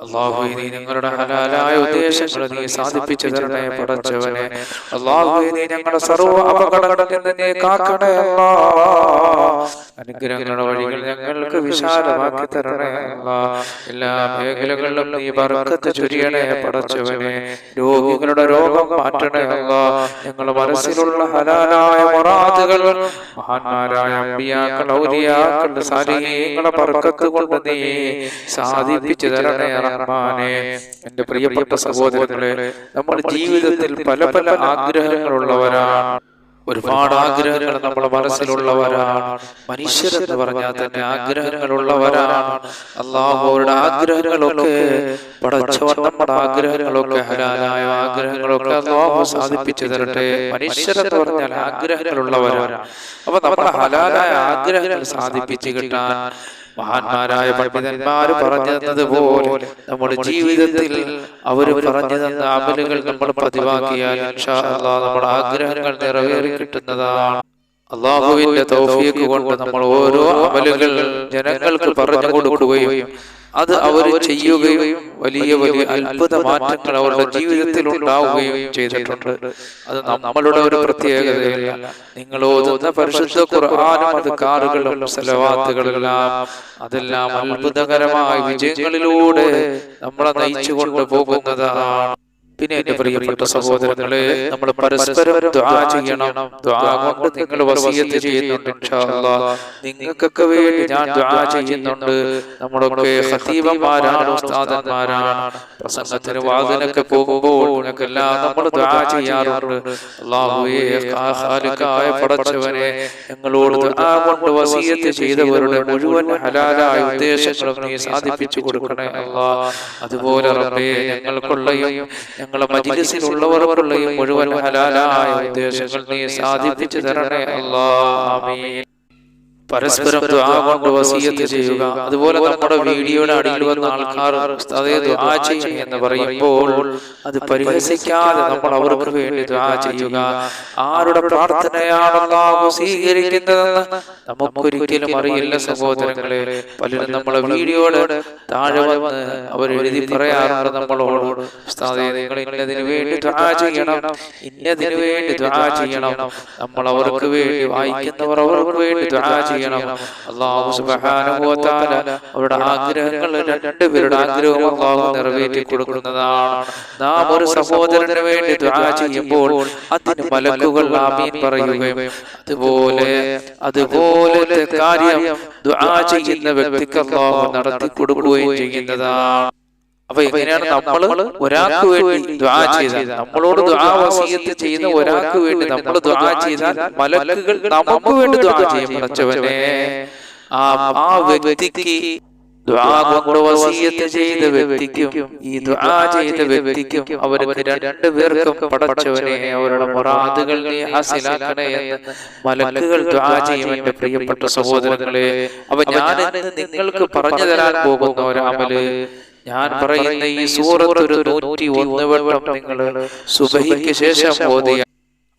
അള്ളാഹുവേ നീ ഞങ്ങളുടെ ഹലാലായ ഉദ്ദേശങ്ങൾ നീ സാധിപ്പിച്ചു തരണേ പടച്ചവനെ. അള്ളാഹുവേ നീ ഞങ്ങളുടെ സർവ അപകടങ്ങളിൽ നിന്ന് നീ കാക്കണേ അല്ലാ അനുഗ്രഹങ്ങളുടെ വഴികൾ ഞങ്ങൾക്ക് വിശാലമാക്കി തരണേ അല്ലാ എല്ലാ മേഖലകളിലും നീ ബർക്കത്ത് ചൊരിയണേ പടച്ചവനെ. രോഗികളുടെ രോഗം മാറ്റണേ അല്ലാ ഞങ്ങളുടെ മനസ്സിലുള്ള ഹലാലായ മൊറാദുകൾ മഹാന്മാരായ അമ്പിയാക്കൾ ഔലിയാക്കൾ സാലിഹീങ്ങളെ ബർക്കത്ത് കൊണ്ട് നീ സാധിപ്പിച്ചു തരണേ റഹ്മാനെ എന്റെ പ്രിയപ്പെട്ട സഹോദരങ്ങളെ നമ്മുടെ ജീവിതത്തിൽ പല പല ആഗ്രഹങ്ങളുള്ളവരാണ്. ഒരുപാട് ആഗ്രഹങ്ങൾ നമ്മുടെ മനസ്സിലുള്ളവരാണ്. മനുഷ്യരെന്ന് പറഞ്ഞാൽ തന്നെ ആഗ്രഹങ്ങളുള്ളവരാണ്. അള്ളാഹുവരുടെ ആഗ്രഹങ്ങളൊക്കെ പടച്ചവൻ നമ്മുടെ ആഗ്രഹങ്ങളൊക്കെ ഹലാലായ ആഗ്രഹങ്ങളൊക്കെ അള്ളാഹു സാധിപ്പിച്ചു തരട്ടെ. മനുഷ്യരെന്ന് പറഞ്ഞാൽ ആഗ്രഹങ്ങളുള്ളവരാണ്. അപ്പൊ നമ്മുടെ ഹലാലായ ആഗ്രഹങ്ങൾ സാധിപ്പിച്ചു കിട്ടാൻ മഹാന്മാരായ പണ്ഡിതന്മാർ പറഞ്ഞു തന്നതുപോലെ നമ്മുടെ ജീവിതത്തിൽ അവർ പറഞ്ഞു തന്ന അമലുകൾ നമ്മൾ പതിവാക്കിയാൽ നമ്മുടെ ആഗ്രഹങ്ങൾ നിറവേറി കിട്ടുന്നതാണ്. അള്ളാഹുവിന്റെ തൗഫീഖ് കൊണ്ട് നമ്മൾ ഓരോ അമലുകൾ ജനങ്ങൾക്ക് പറഞ്ഞു കൊടുക്കുകയും അത് അവർ ചെയ്യുകയും വലിയ വലിയ അത്ഭുത മാറ്റങ്ങൾ അവരുടെ ജീവിതത്തിൽ ഉണ്ടാവുകയും ചെയ്തിട്ടുണ്ട്. അത് നമ്മളുടെ ഒരു പ്രത്യേകതയല്ല. നിങ്ങൾ ഓതുന്ന പരിശുദ്ധ ഖുർആാനും അത് കാറുകളും സലവാത്തുകളെല്ലാം അതെല്ലാം അത്ഭുതകരമായ വിജയങ്ങളിലൂടെ നമ്മളെ നയിച്ചു കൊണ്ടുപോകുന്നതാണ് പിന്നെ എന്റെ പ്രിയപ്പെട്ട സഹോദരങ്ങളെ നമ്മൾ പരസ്പരം ദുആ ചെയ്യണം. ദുആ കൊണ്ട് നിങ്ങൾ വസിയത്ത് ചെയ്യുന്നുണ്ട് നിങ്ങൾക്കൊക്കെ വേണ്ടി ഞാൻ ദുആ ചെയ്യുന്നുണ്ട്. നമ്മളൊക്കെ ഖതീബന്മാരാണ് ഉസ്താദന്മാരാണ്. പ്രസംഗത്തിന് വാതിനൊക്കെ പോകുമ്പോൾ നിങ്ങൾക്കെല്ലാം നമ്മൾ ദുആ ചെയ്യാറുണ്ട്. അല്ലാഹുവേ ഖാലിഖായ പടച്ചവനെ ഞങ്ങളോട് ദുആ കൊണ്ട് വസിയത്ത് ചെയ്തവരുടെ മുഴുവൻ ഹലാലായ ഉദ്ദേശങ്ങളും നീ സാധിപ്പിച്ചു കൊടുക്കണേ അല്ലാ. അതുപോലെ റബ്ബേ ഞങ്ങൾക്കുള്ളയും ഞങ്ങളെ മജിലിസിലുള്ളവർക്കുള്ളയും മുഴുവൻ ഹലാലായ ഉദ്ദേശങ്ങൾ നീ സാധിപ്പിച്ചു തരണേ അല്ലാ. ആമീൻ. പരസ്പരം ദുആ കൊണ്ട് വസീയത്ത് ചെയ്യുക. അതുപോലെ നമ്മുടെ വീഡിയോയുടെ അടിയിൽ വന്ന ആൾക്കാർ ഉസ്താദേ ദുആ ചെയ്യണം എന്ന് പറയുമ്പോൾ അത് പരിഹസിക്കാതെ നമ്മൾ അവർക്ക് വേണ്ടി ദുആ ചെയ്യുക. ആരുടെ പ്രാർത്ഥനയാണല്ലോ സ്വീകരിക്കുന്നതെന്ന് നമുക്കൊരിക്കലും അറിയില്ല സഹോദരങ്ങളെ. പലരും നമ്മളെ വീഡിയോയുടെ താഴെ വന്ന് അവർ എഴുതി പറയാറുണ്ട് നമ്മളോട് നിങ്ങൾ ഇന്നതിന് വേണ്ടി ദുആ ചെയ്യണം. ഇന്നതിന് വേണ്ടി ദുആ ചെയ്യണം. നമ്മൾ അവർക്ക് വേണ്ടി വായിക്കുന്നവർ അവർക്ക് വേണ്ടി ദുആ ചെയ്യണം അള്ളാഹു സുബ്ഹാനഹു വ തആല അവരുടെ ആഗ്രഹങ്ങൾ രണ്ടുപേരുടെ ആഗ്രഹവും അള്ളാഹു നിറവേറ്റി കൊടുക്കുന്നതാണ്. നാം ഒരു സഹോദരന് വേണ്ടി ദുആ ചെയ്യുമ്പോൾ അതിന് മലക്കുകൾ ആമീൻ പറയുകയും അതുപോലെ അതുപോലത്തെ കാര്യം ദുആ ചെയ്യുന്ന വ്യക്തിക്ക് അള്ളാഹു നടത്തി കൊടുക്കുകയും ചെയ്യുന്നതാണ്. അപ്പൊ ഇങ്ങനെയാണ് നമ്മൾ ഒരാൾക്ക് വേണ്ടി ദ്വാ ചെയ്താൽ നമ്മളോട് ദ്വാ വസീയത്ത് ചെയ്യുന്ന ഒരാൾക്ക് വേണ്ടി നമ്മൾ ദ്വാ ചെയ്താൽ മലക്കുകൾ നമുക്ക് വേണ്ടി ദ്വാ ചെയ്യും പടച്ചവനെ ആ ആ വ്യക്തിക്ക് ദ്വാ കൊണ്ട് വസീയത്ത് ചെയ്ത വ്യക്തിക്കും ഈ ദ്വാ ചെയ്ത വ്യക്തിക്കും അവർക്ക് രണ്ടുപേർക്കും പടച്ചവനെ അവരുടെ മൊറാദുകൾ നീ ഹാസിലാക്കണേ എന്ന് മലക്കുകൾ ദ്വാ ചെയ്യും എന്റെ പ്രിയപ്പെട്ട സഹോദരങ്ങളെ. അപ്പൊ ഞാൻ നിങ്ങൾക്ക് പറഞ്ഞു തരാൻ പോകുന്ന ഒരാമൽ ഞാൻ പറയുന്ന ഈ സൂറത്ത് ഒരു നൂറ്റി ഒന്ന് വട്ടം നിങ്ങൾ സുബഹിക്ക് ശേഷം ഓതിയ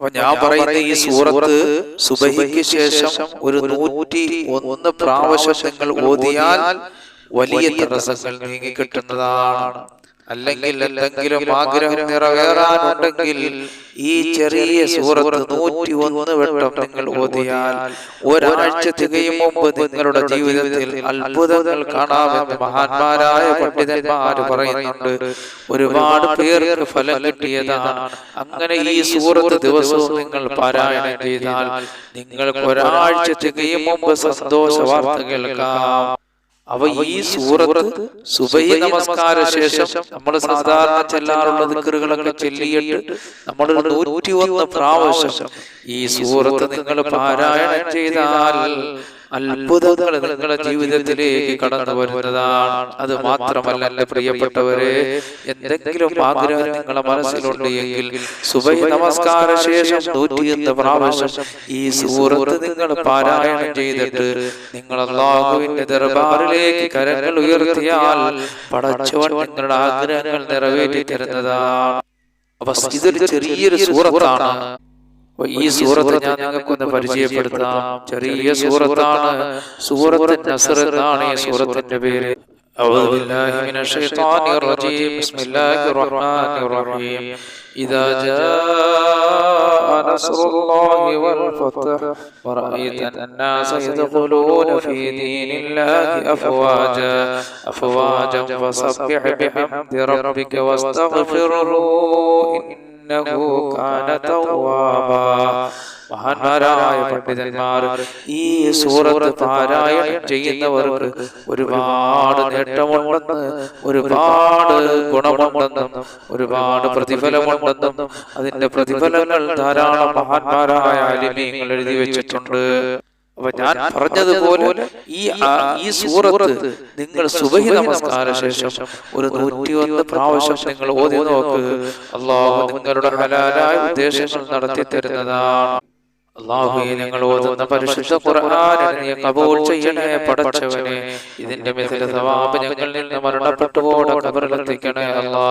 അപ്പൊ ഞാൻ പറയുന്ന ഈ സൂറത്ത് സുബഹിക്ക് ശേഷം ഒരു നൂറ്റി ഒന്ന് പ്രാവശ്യം നിങ്ങൾ ഓതിയാൽ വലിയ തടസ്സങ്ങൾ നീങ്ങി കിട്ടുന്നതാണ്. അല്ലെങ്കിൽ എന്തെങ്കിലും ആഗ്രഹം നിറവേറാനുണ്ടെങ്കിൽ ഈ ചെറിയ സൂറത്ത് നൂറ്റി ഒന്ന് വട്ടം നിങ്ങൾ ഓതിയാൽ ഒരാഴ്ച തികയും മുമ്പ് നിങ്ങളുടെ ജീവിതത്തിൽ അത്ഭുതങ്ങൾ കാണാമെന്ന് മഹാന്മാരായ പണ്ഡിതന്മാർ പറയുന്നുണ്ട്. ഒരുപാട് പേർക്ക് ഫലം കിട്ടിയതാണ്. അങ്ങനെ ഈ സൂറത്ത് ദിവസവും നിങ്ങൾ പാരായണം ചെയ്താൽ നിങ്ങൾക്ക് ഒരാഴ്ച തികയും മുമ്പ് സന്തോഷ വാർത്ത കേൾക്കാം. അവ ഈ സൂറത്ത് സുബൈ നമസ്കാര ശേഷം നമ്മൾ സാധാരണ ചെല്ലാറുള്ള ദിക്കറുകളൊക്കെ ചൊല്ലിയിട്ട് നമ്മൾ നൂറ്റി ഒന്ന് പ്രാവശ്യം ഈ സൂറത്ത് നിങ്ങൾ പാരായണം ചെയ്താൽ അത്ഭുതങ്ങൾ നിങ്ങളുടെ ജീവിതത്തിലേക്ക് കടന്നു വരുന്നതാണ്. അത് മാത്രമല്ല എന്റെ പ്രിയപ്പെട്ടവരെ എന്തെങ്കിലും ആഗ്രഹം നിങ്ങളുടെ മനസ്സിലുണ്ട് എങ്കിൽ സുബൈ നമസ്കാര ശേഷം നൂറ്റിയെന്ന് പ്രാവശ്യം ഈ സൂറത്ത് നിങ്ങൾ പാരായണം ചെയ്തിട്ട് നിങ്ങൾ അള്ളാഹുവിന്റെ ദർബാറിലേക്ക് കരങ്ങൾ ഉയർത്തിയാൽ പടച്ചവൻ നിങ്ങളുടെ ആഗ്രഹങ്ങൾ നിറവേറ്റി തരുന്നതാണ് അപ്പൊ ഇതൊരു ചെറിയൊരു സൂറത്താണ് അപ്പൊ ഈ സൂറത്ത് ഞാൻ നിങ്ങൾക്കൊന്ന് പരിചയപ്പെടുത്താം ചെറിയ സൂറത്താണ് സൂറത്ത് നസർ എന്നാണ് ഈ സൂറത്തിന്റെ പേര് أعوذ بالله من الشيطان الرجيم بسم الله الرحمن الرحيم إذا جاء نصر الله والفتح ورأيت الناس يدخلون في دين الله أفواجا أفواجا فسبح بحمد ربك واستغفره إنه كان توابا മഹാന്മാരായ പണ്ഡിതന്മാർ ഈ സൂറത്ത് പാരായണം ചെയ്യുന്നവർക്ക് ഒരുപാട് നേട്ടമുണ്ടെന്ന് ഒരുപാട് ഗുണമുണ്ടെന്നും ഒരുപാട് പ്രതിഫലമുണ്ടെന്നും അതിന്റെ പ്രതിഫലങ്ങൾ ധാരാളം മഹാന്മാരായ അലിമീങ്ങൾ എഴുതി വെച്ചിട്ടുണ്ട്. അപ്പൊ ഞാൻ പറഞ്ഞതുപോലെ ഈ ഈ സൂറത്ത് നിങ്ങൾ സുബഹി നമസ്കാര ശേഷം ഒരു നൂറ്റിയൊന്ന് പ്രാവശ്യം നിങ്ങൾ ഓതി നോക്ക്. അള്ളാഹു നിങ്ങളുടെ ഹലാലായ ഉദ്ദേശങ്ങൾ നടത്തി തരുന്നതാണ് ഓതുന്ന പരിശുദ്ധ ചെയ്യണേ പടച്ചവനെ ഇതിന്റെ മിഥില സവാബ് ഞങ്ങളിൽ നിന്ന് മരണപ്പെട്ടു പോടെ കബറിലെത്തിക്കണേ അല്ലാ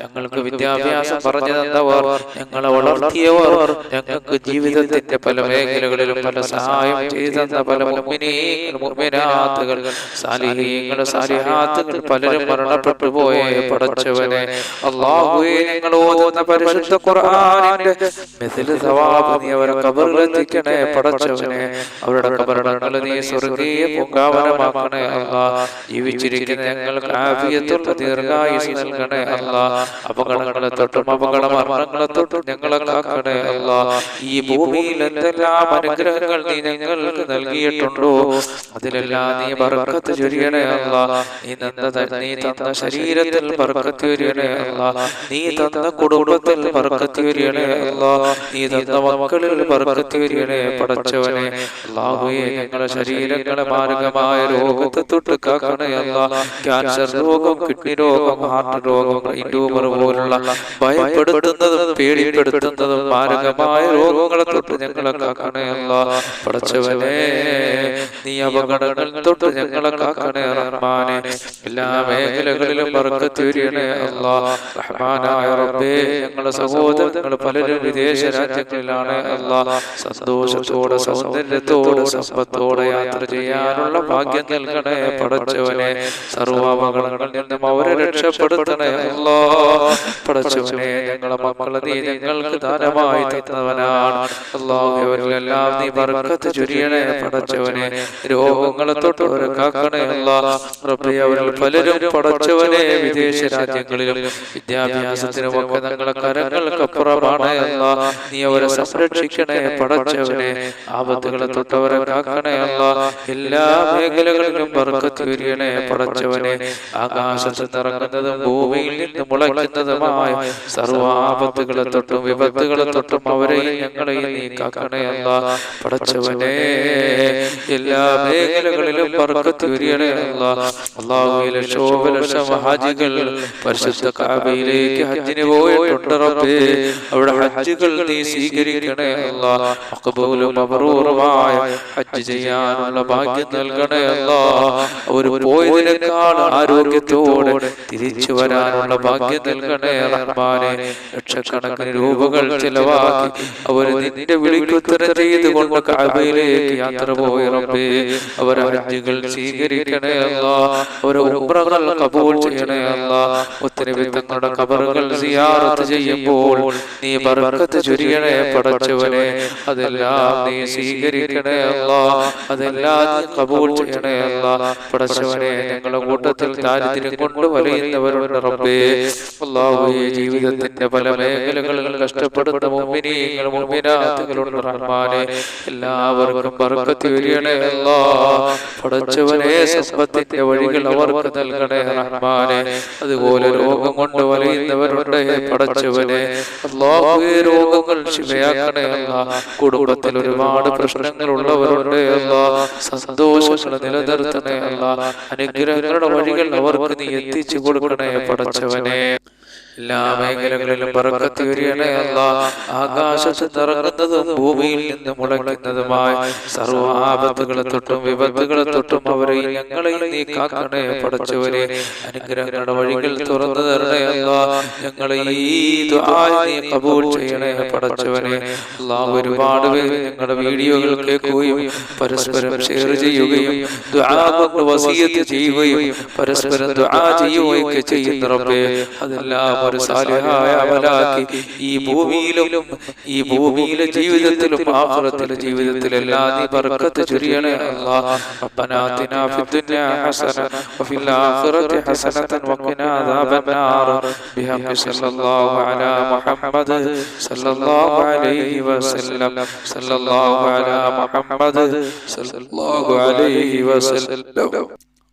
ഞങ്ങൾക്ക് വിദ്യാഭ്യാസം പറഞ്ഞു തന്നവർ ഞങ്ങളെ വളർത്തിയവർ ഞങ്ങൾക്ക് ജീവിതത്തിന്റെ പല മേഖലകളിലും പല സഹായം ചെയ്തു തന്ന പല സാലിഹീങ്ങൾ സാലിഹാത്തുകൾ പലരും മരണപ്പെട്ടു പോയേ പടച്ചവനെ അള്ളാഹു ഞങ്ങൾ ഓതുന്ന പരിശുദ്ധ ഖുർആാനിന്റെ മിഥില സവാബ് നീ അവരെ കബറിലെത്തി എത്തിക്കണേ പടച്ചവനെ. അവരുടെ കബറടങ്ങൾ നീ സ്വർഗീയ പൂങ്കാവനമാക്കണേ അല്ല. ജീവിച്ചിരിക്കുന്ന ഞങ്ങൾക്ക് ആഫിയത്തുള്ള ദീർഘായുസ് നൽകണേ അല്ല. അപകടങ്ങളെ തൊട്ടും അപകട മരണങ്ങളെ തൊട്ടും ഞങ്ങളെ കാക്കണേ അല്ല. ഈ ഭൂമിയിൽ എന്തെല്ലാം അനുഗ്രഹങ്ങൾ നീ ഞങ്ങൾക്ക് നൽകിയിട്ടുണ്ടോ? അതിലെല്ലാം നീ ബർക്കത്ത് ചൊരിയണേ അല്ല. നീ തന്ന നീ തന്ന ശരീരത്തിൽ ബർക്കത്ത് ചൊരിയണേ അല്ല. നീ തന്ന കുടുംബത്തിൽ ബർക്കത്ത് ചൊരിയണേ അല്ല. നീ തന്ന മക്കളിൽ ബർക്കത്ത് ചൊരിയണേ പടച്ചവനെ അല്ലാഹുവേ ഞങ്ങളുടെ ശരീരങ്ങളെ മാരകമായ രോഗത്തെ തൊട്ട് കാക്കണേ അല്ല ക്യാൻസർ രോഗം കിഡ്നി രോഗം ഹാർട്ട് രോഗം ട്യൂമർ പോലുള്ള ഭയപ്പെടുത്തുന്നതും പേടിപ്പെടുത്തുന്നതും മാരകമായ രോഗങ്ങളെ തൊട്ട് ഞങ്ങളെ കാക്കണേ അല്ല പടച്ചവനെ നീ അപകടങ്ങൾ തൊട്ട് ഞങ്ങളെ കാക്കണേ റഹ്മാനെ. എല്ലാ മേഖലകളിലും ബർക്കത്തുരിയണേ അല്ലാ റഹ്മാനായ റബ്ബേ ഞങ്ങളുടെ സഹോദരങ്ങൾ പലരും വിദേശ രാജ്യങ്ങളിലാണ് അല്ല സന്തോഷത്തോടെ സൗന്ദര്യത്തോടെ സമ്പത്തോടെ യാത്ര ചെയ്യാനുള്ള ഭാഗ്യം നൽകണേ പടച്ചവനെ. സർവാപകടങ്ങളിൽ നിന്നും അവരെ രക്ഷപ്പെടുത്തണേ അല്ലോ. പടച്ചവനെ ഞങ്ങളെ മക്കളെ നീ ഞങ്ങൾക്ക് ദാനമായി തന്നവനാണ്. അല്ലാഹുവരിലെല്ലാം നീ ബർക്കത്ത് ചൊരിയണേ പടച്ചവനെ. രോഗങ്ങളെ തൊട്ട് അവരെ കാക്കണേ അല്ലാ അവരിൽ പലരും പടച്ചവനെ വിദേശ രാജ്യങ്ങളിലും വിദ്യാഭ്യാസത്തിനും ഒക്കെ ഞങ്ങളെ കരങ്ങൾക്കപ്പുറമാണ് അല്ലാ. നീ അവരെ സംരക്ഷിക്കണേ പടച്ചവനെ ആപത്തുകളെ തൊട്ടവരെ കാക്കണേ അല്ല. എല്ലാ മേഖലകളിലും ബർക്കത്ത് വരികണേ പടച്ചവനെ. ആകാശത്ത് നിറങ്ങുന്നതും ഭൂമിയിൽ നിന്ന് മുളയ്ക്കുന്നതുമായ സർവാപത്തുകളെ തൊട്ടും വിപത്തുകളെ തൊട്ടും അവരെയും ഞങ്ങളെയും നീ കാക്കണേ അല്ല. പടച്ചവനെ എല്ലാ മേഖലകളിലും ബർക്കത്ത് വരികണേ അല്ല. അള്ളാഹുവിലെ ശോഭലക്ഷം ഹാജികൾ പരിശുദ്ധ കാബയിലേക്ക് ഹജ്ജിന് പോയിട്ടുണ്ട് റബ്ബേ. അവിടെ ഹജ്ജുകൾ നീ സ്വീകരിക്കണേ അല്ലാ. മബ്റൂറുമായ ഹജ്ജ് ചെയ്യാനുള്ള ഭാഗ്യം നൽകണേ അല്ലാ. ഒരു പോയതിനേക്കാൾ ആരോഗ്യത്തോടെ തിരിച്ചു വരാനുള്ള ഭാഗ്യം നൽകണേ റഹ്മാനെ. ലക്ഷക്കണക്കിന് രൂപകൾ ചിലവാക്കി അവർ നിന്റെ വിളിക്കുത്തരം ചെയ്തുകൊണ്ട് കഅബയിലേക്ക് യാത്ര പോയി റബ്ബേ. അവർ ഹജ്ജുകൾ സ്വീകരിക്കണേ അല്ലാ. അവർ ഉംറകൾ കബൂൾ ചെയ്യണേ അല്ലാ. ഒത്തിരി തങ്ങളുടെ കബറുകൾ സിയാറത്ത് ചെയ്യുമ്പോൾ നീ ബർക്കത്ത് ചൊരിയണേ പടച്ചവനെ. അതെല്ലാം നീ സ്വീകരിക്കണേ അല്ല. അതെല്ലാം കബൂൾ ചെയ്യണേ അല്ല. പടച്ചവനെ ഞങ്ങളുടെ കൂട്ടത്തിൽ ദാരിദ്ര്യം കൊണ്ട് വലയുന്നവരുണ്ട് റബ്ബേ. അള്ളാഹുവേ ജീവിതത്തിന്റെ പല മേഖലകളിൽ കഷ്ടപ്പെടുന്ന മുമ്പിനീങ്ങൾ മുമ്പിനാത്തുകളുണ്ട് റഹ്മാനെ. എല്ലാവർക്കും ബർക്കത്ത് വരികണേ അല്ല. പടച്ചവനെ സമ്പത്തിന്റെ വഴികൾ അവർക്ക് നൽകണേ റഹ്മാനെ. അതുപോലെ രോഗം കൊണ്ട് വലയുന്നവരുടെ പടച്ചവനെ. അള്ളാഹുവേ രോഗങ്ങൾ ശിവയാക്കണേ അല്ല. കുടുംബത്തിൽ ഒരുപാട് പ്രശ്നങ്ങൾ ഉള്ളവരുണ്ട് അല്ല. സന്തോഷങ്ങൾ നിലനിർത്തണേ അല്ല. അനുഗ്രഹങ്ങളുടെ വഴികൾ അവർക്ക് നീ എത്തിച്ചു കൊടുക്കണേ പടച്ചവനെ എല്ലാ മേഖലകളിലും ബർക്കത്ത് ചൊരിയണേ അല്ല. ആകാശത്ത് നിറങ്ങുന്നതും ഭൂമിയിൽ നിന്ന് മുളയ്ക്കുന്നതുമായ സർവാപത്തുകളെ തൊട്ടും വിപത്തുകളെ തൊട്ടും അവരെ ഞങ്ങളെ നീ കാക്കണേ പടച്ചവരെ അനുഗ്രഹങ്ങളുടെ വഴികൾ തുറന്നു തരണേ അല്ല. ഞങ്ങളെ ഈ കബൂൾ ചെയ്യണേ. പടച്ചവനെ അല്ലാഹ് ഒരുപാട് പേര് ഞങ്ങളുടെ വീഡിയോകൾ കേൾക്കുകയും പരസ്പരം ഷെയർ ചെയ്യുകയും ചെയ്യുകയും പരസ്പരം ദുആ ചെയ്യുകയും ഒക്കെ ചെയ്യുന്ന അതെല്ലാം ഒരു സാലിഹായ അമലാക്കി ഈ ഭൂമിയിലും ഈ ഭൂമിയിലെ ജീവിതത്തിലും ആഖിറത്തിലെ ജീവിതത്തിലെല്ലാം നീ ബർക്കത്ത് ചൊരിയണേ അല്ലാഹ് ربنا آتنا في الدنيا حسنة وفي الآخرة حسنة وقنا عذاب النار بحق صلى الله على محمد صلى الله عليه وسلم صلى الله على محمد صلى الله عليه وسلم